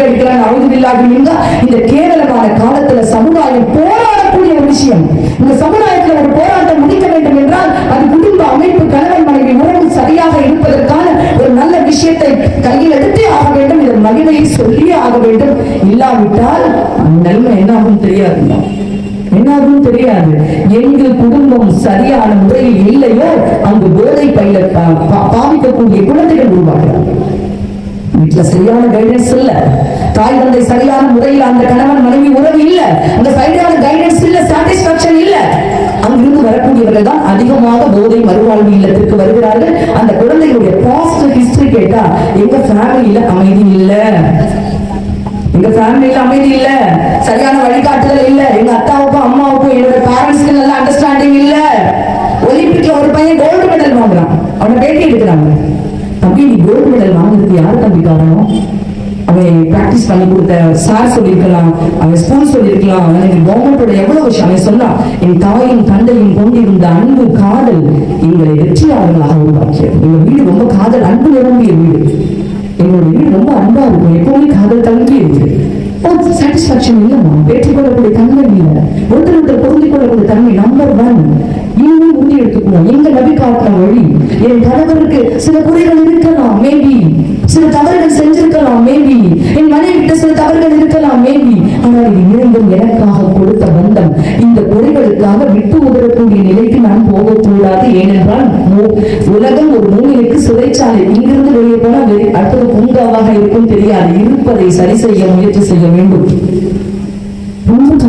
Cigarette அழுதுபில்லாக இருந்தா இந்த கேவலமான காலத்துல சமுதாயம் போராடக்கூடிய ஒரு விஷயம். இந்த சமுதாயத்துல ஒரு போராட்டம் முடிக்க வேண்டும் என்றால் அது குடும்ப அமைப்பு கணவன் மனைவி உறவு சரியாக இருப்பதற்கான ஒரு நல்ல விஷயத்தை கையில் எடுத்தே ஆக வேண்டும். இதன் மகிமையை சொல்லியே ஆக வேண்டும். இல்லாவிட்டால் அந்த என்னாகும் தெரியாது. என்னாகும் தெரியாது. எங்கு குடும்பம் சரியான முறையில் இல்லையோ அங்கு போதை பயில பா- பாவிக்கக்கூடிய குழந்தைகள் உருவாகிறார் வீட்டுல சரியான கைடன்ஸ் இல்ல. தாய் தந்தை சரியான முறையில் அந்த கணவன் மனைவி உறவு இல்ல. அந்த சரியான கைடன்ஸ் இல்ல சாட்டிஸ்பாக்சன் இல்ல. அங்கிருந்து வரக்கூடியவர்கள் தான் அதிகமாக போதை மறுவாழ்வு இல்லத்திற்கு வருகிறார்கள். அந்த குழந்தைகளுடைய பாசிட்டிவ் ஹிஸ்டரி கேட்டா எங்க ஃபேமிலியில அமைதி இல்ல. எங்க ஃபேமிலியில அமைதி இல்ல. சரியான வழிகாட்டுதல் இல்ல. எங்க அத்தாவுக்கும் அம்மாவுக்கும் என்னோட பேரண்ட்ஸ்க்கு நல்ல அண்டர்ஸ்டாண்டிங் இல்ல. ஒலிம்பிக்ல ஒரு பையன் கோல்டு மெடல் வாங்குறான். அவனை பேட்டி எடுக்கிறாங்க. தம்பி நீ கோல்டு மெடல் வாங்குறது யார் காரணம் அவன் பிராக்டிஸ் பண்ணி கொடுத்த சார் சொல்லியிருக்கலாம் அவன் ஸ்கூல் சொல்லியிருக்கலாம் அவனுக்கு கவர்மெண்டோட எவ்வளவு விஷயம் அவன் சொல்லா என் தாயும் தந்தையும் கொண்டிருந்த அன்பு காதல் எங்களை வெற்றியாளர்களாக உருவாக்கியது. எங்கள் வீடு ரொம்ப காதல் அன்பு நிரம்பிய வீடு. எங்களோட வீடு ரொம்ப அன்பா இருக்கும் எப்பவுமே காதல் தங்கி இருக்கு. சாட்டிஸ்பாக்சன் இல்லைம்மா. பேட்டி கொள்ளக்கூடிய தன்மை இல்லை. ஒருத்தர் ஒருத்தர் பொருந்திக் கொள்ளக்கூடிய தன்மை நம்பர் ஒன் எங்க நபி பார்க்கிற வழி. என் கணவருக்கு சில குறைகள் இருக்கலாம் மேபி சில தவறுகள் செஞ்சிருக்கலாம் மேபி என் மனைவி கிட்ட சில தவறுகள் இருக்கலாம் மேபி ஆனால் இது இரண்டும் எனக்காக கொடுத்த பந்தம் இந்த குறைகளுக்காக விட்டு உதரக்கூடிய நிலைக்கு நான் போகக்கூடாது ஏனென்றால் உலகம் ஒரு மூலைக்கு சிறைச்சாலை. இங்கிருந்து வெளியே போனால் வெறி- அடுத்தது பூங்காவாக இருக்கும் தெரியாது. இருப்பதை சரி செய்ய முயற்சி செய்ய வேண்டும். ரொம்ப